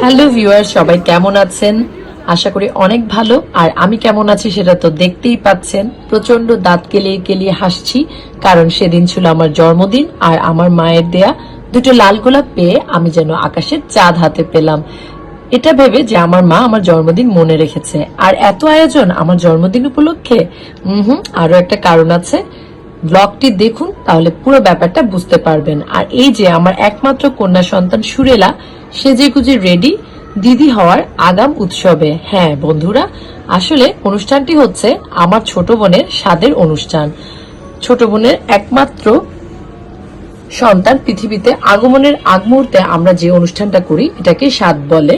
Hello viewer সবাই কেমন আছেন? আশা করি অনেক ভালো। আর আমি কেমন আছি সেটা তো দেখতেই পাচ্ছেন। প্রচণ্ড দাঁত কেলিয়ে কেলিয়ে হাসছি, কারণ সেদিন ছিল আমার জন্মদিন আর আমার মায়ের দেয়া দুটো লাল গোলাপ পেয়ে আমি যেন আকাশের চাঁদ হাতে পেলাম। এটা ভেবে যে আমার মা আমার জন্মদিন মনে রেখেছে। আর এত আয়োজন আমার জন্মদিন উপলক্ষে হুম আরও একটা কারণ আছে। ব্লগটি দেখুন, তাহলে পুরো ব্যাপারটা বুঝতে পারবেন। আর এই যে আমার একমাত্র কন্যা সন্তান সুরেলা সেজে গুজে রেডি দিদি হওয়ার আগাম উৎসবে। হ্যাঁ বন্ধুরা, আসলে অনুষ্ঠানটি হচ্ছে আমার ছোট বোনের স্বাদের অনুষ্ঠান। ছোট বোনের একমাত্র সন্তান পৃথিবীতে আগমনের আগ মুহূর্তে আমরা যে অনুষ্ঠানটা করি, এটাকে স্বাদ বলে।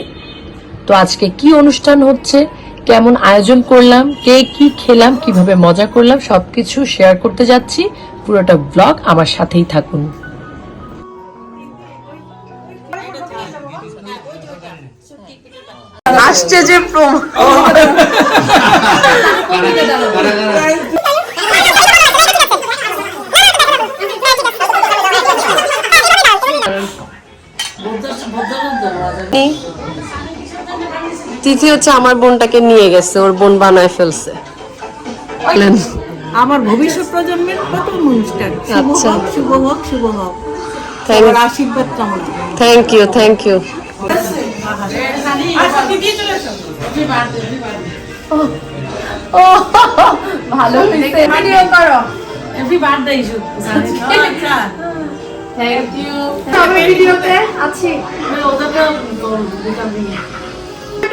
তো আজকে কি অনুষ্ঠান হচ্ছে? কেমন আয়োজন করলাম কে কি খেলাম কীভাবে মজা করলাম সবকিছু শেয়ার করতে যাচ্ছি। পুরোটা ব্লগ আমার সাথেই থাকুন। আসছে যে প্রম- তিথি হচ্ছে আমার বোনটাকে নিয়ে গেছে ওর বোন বানায় ফেলছে। আমার ভবিষ্যৎ প্রজন্মের প্রথম অনুষ্ঠান। শুভ আচ্ছা। হোক শুভ হোক শুভ হোক। থ্যাংক সবার আশীর্বাদ কামনা থ্যাংক ইউ থ্যাংক ইউ ভালো ভিডিও করো। হ্যাপি বার্থডে ইস্যু থ্যাংক ইউ আমি ভিডিওতে আছি।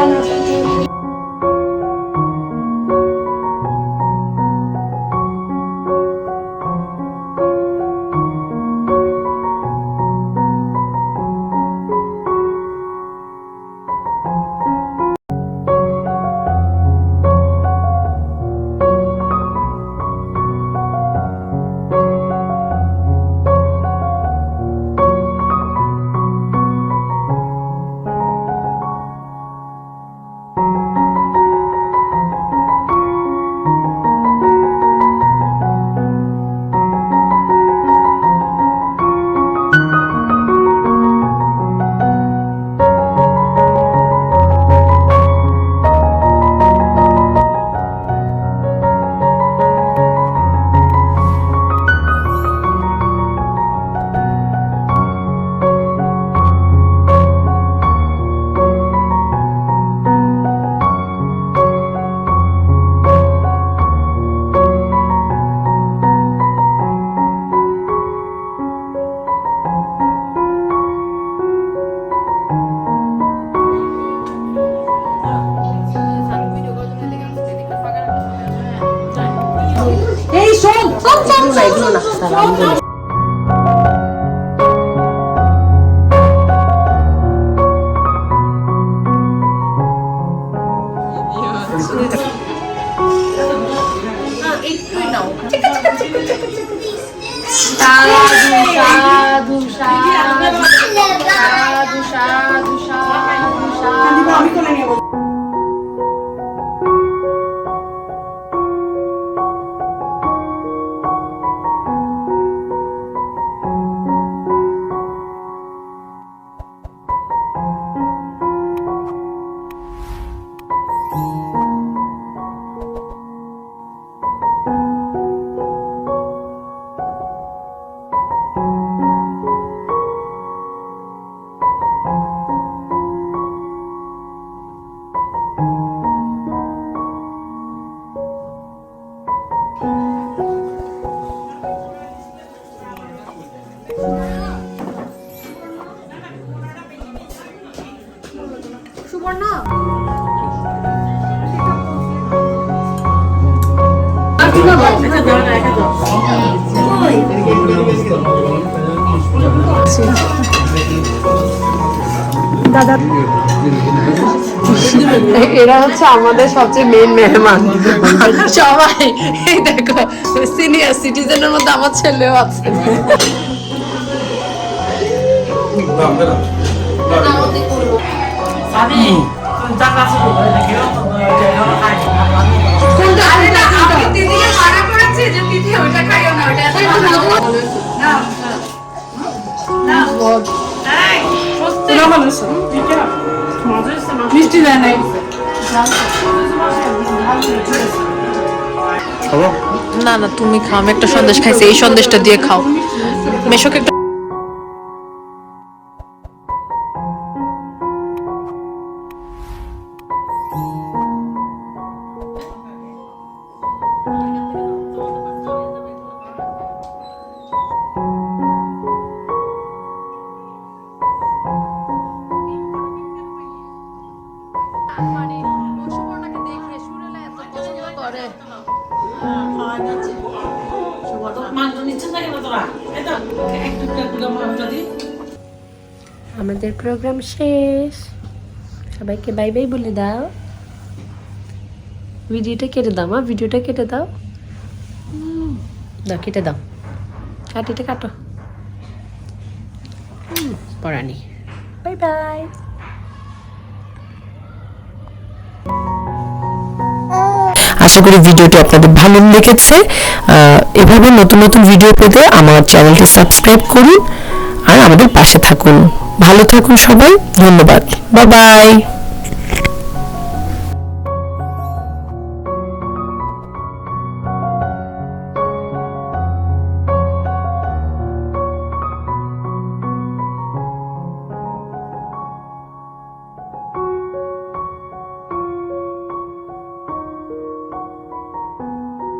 না এগুলো না স্যার আমি বলি। সাধু সাধু সাধু সাধু এরা হচ্ছে আমাদের সবচেয়ে মেন মেহমান। সবাই এই দেখো সিনিয়র সিটিজেনের মধ্যে আমার ছেলেও আছে। না না তুমি খাও আমি একটা সন্দেশ খাইছি এই সন্দেশটা দিয়ে খাও। মেশোকে একটা আমাদের প্রোগ্রাম শেষ। সবাইকে বাই বাই বলে দাও। ভিডিওটা কেটে দাও, মা। ভিডিওটা কেটে দাও। দাও, কেটে দাও। কাটিটা কাটো। পড়ানি বাই বাই আশা করি ভিডিওটি আপনাদের ভালো লেগেছে। এভাবে নতুন নতুন ভিডিও পেতে আমার চ্যানেলটি সাবস্ক্রাইব করুন আর আমাদের পাশে থাকুন। ভালো থাকুন সবাই, ধন্যবাদ। Bye bye.